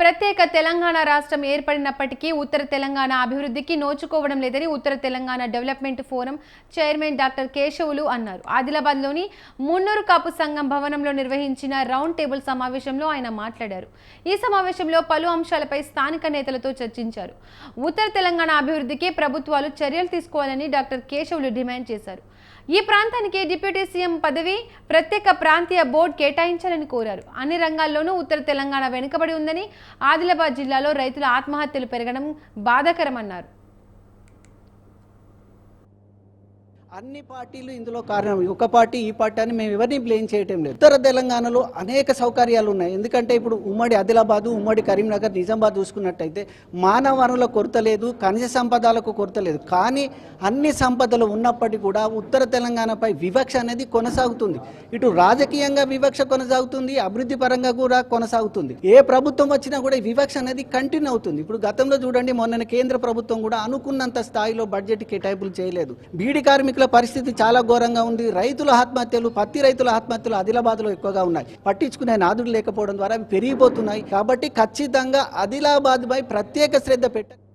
ప్రత్యేక తెలంగాణ రాష్ట్రం ఏర్పడినప్పటికీ ఉత్తర తెలంగాణ అభివృద్ధికి నోచుకోవడం లేదని Uttara Telangana development forum chairman doctor Keshavulu అన్నారు. ఆదిలాబాద్లోని మున్నూరు కాపు సంఘం భవనంలో నిర్వహించిన రౌండ్ టేబుల్ సమావేశంలో ఆయన మాట్లాడారు. ఈ సమావేశంలో పలు అంశాలపై స్థానిక నేతలతో చర్చించారు. ఉత్తర తెలంగాణ అభివృద్ధికి ప్రభుత్వాలు చర్యలు తీసుకోవాలని డాక్టర్ కేశవులు డిమాండ్ చేశారు. ఈ ప్రాంతానికి డిప్యూటీ సీఎం పదవి ప్రత్యేక ప్రాంతీయ బోర్డు కేటాయించాలని కోరారు. అన్ని రంగాల్లోనూ ఉత్తర తెలంగాణ వెనుకబడి ఉందని ఆదిలాబాద్ జిల్లాలో రైతుల ఆత్మహత్యలు పెరగడం బాధాకరమన్నారు. అన్ని పార్టీలు ఇందులో కారణం. ఒక పార్టీ ఈ పార్టీ అని మేము ఎవరిని బ్లేమ్ చేయటం లేదు. ఉత్తర తెలంగాణలో అనేక సౌకర్యాలు ఉన్నాయి. ఎందుకంటే ఇప్పుడు ఉమ్మడి ఆదిలాబాదు ఉమ్మడి కరీంనగర్ నిజామాబాద్ చూసుకున్నట్టయితే మానవ వనరుల కొరత లేదు ఖనిజ సంపదలకు కొరత లేదు. కానీ అన్ని సంపదలు ఉన్నప్పటికీ కూడా ఉత్తర తెలంగాణపై వివక్ష అనేది కొనసాగుతుంది. ఇటు రాజకీయంగా వివక్ష కొనసాగుతుంది అభివృద్ధి పరంగా కూడా కొనసాగుతుంది. ఏ ప్రభుత్వం వచ్చినా కూడా వివక్ష అనేది కంటిన్యూ అవుతుంది. ఇప్పుడు గతంలో చూడండి మొన్న కేంద్ర ప్రభుత్వం కూడా అనుకున్నంత స్థాయిలో బడ్జెట్ కేటాయింపులు చేయలేదు. బీడి కార్మికులు పరిస్థితి చాలా ఘోరంగా ఉంది. రైతుల ఆత్మహత్యలు పత్తి రైతుల ఆత్మహత్యలు ఆదిలాబాద్లో ఎక్కువగా ఉన్నాయి. పట్టించుకునే నాదుడు లేకపోవడం ద్వారా అవి పెరిగిపోతున్నాయి. కాబట్టి ఖచ్చితంగా ఆదిలాబాద్ పై ప్రత్యేక శ్రద్ధ పెట్ట